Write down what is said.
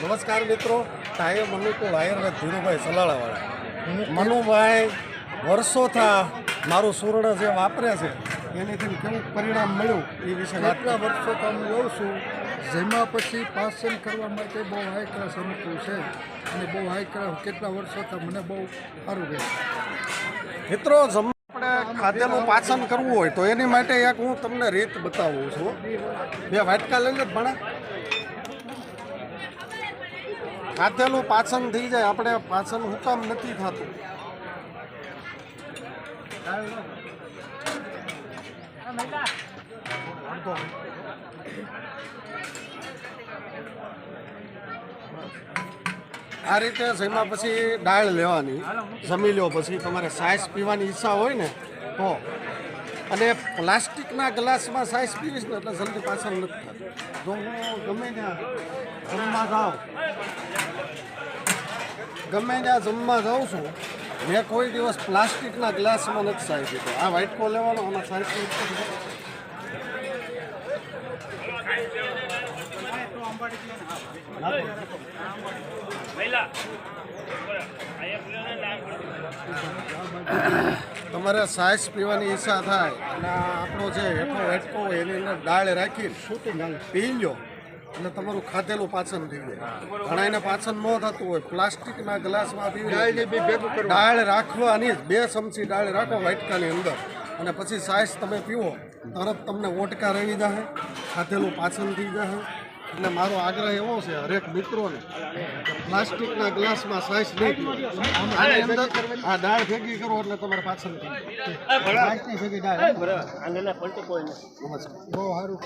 નમસ્કાર મિત્રો. ટાયર મનુકુળ આયુર્વેદ ધીરુભાઈ સલાળાવાળા. મનુભાઈ વર્ષોથી મારું સુવર્ણ જે વાપરે છે એનીથી કેવું પરિણામ મળ્યું એ વિશે આટલા વર્ષો વર્ષો હું લઉં છું જેમાં પછી પાસન કરવા માટે બહુ હાઈ ક્લાસ અનુકૂળ છે અને બહુ હાઈ ક્લાસ કેટલા વર્ષો વર્ષોથી મને બહુ સારું રહે મિત્રો આપણે ખાધેલું પાચન કરવું હોય તો એની માટે એક હું તમને રીત બતાવું છું. બે વાટકા લઈને લે ભણે. ખાધેલું પાચન થઈ જાય આપણે પાચન હું કામ નથી થતું. આ રીતે જમ્યા પછી દાળ લેવાની, જમી લો પછી તમારે સાઈસ પીવાની ઈચ્છા હોય ને, તો. અને પ્લાસ્ટિકના ગ્લાસમાં સાઈસ પીવીશ ને એટલે જલ્દી પાછળ નથી થતું. જો હું ગમે ત્યાં જમવા જાઉં, ગમે ત્યાં જમવા જાઉં છું, મેં કોઈ દિવસ પ્લાસ્ટિકના ગ્લાસમાં નથી સાઈઝ પીતો આ વાઇટકો લેવાનો આમાં સાઈઝ નથી તમારે સાઇઝ પીવાની ઈચ્છા થાય અને આપણો જે હેઠો હેઠકો હોય એની અંદર દાળ રાખી સૂટી પી લો અને તમારું ખાધેલું પાચન થઈ જાય ઘણા એને પાચન ન થતું હોય પ્લાસ્ટિકના ગ્લાસમાં પીવી. દાળ રાખવાની બે ચમચી દાળ રાખો વાટકાની અંદર. અને પછી સાઇઝ તમે પીવો તરત તમને ઓટકા રહી જાય ખાધેલું પાચન થઈ જાય એટલે મારો આગ્રહ એવો છે હરેક મિત્રોને કે પ્લાસ્ટિકના ગ્લાસમાં સાઈસ નહીં આની અંદર આ દાળ ભેગી કરો એટલે તમારે પાછળ ભેગી દાળ બહુ સારું.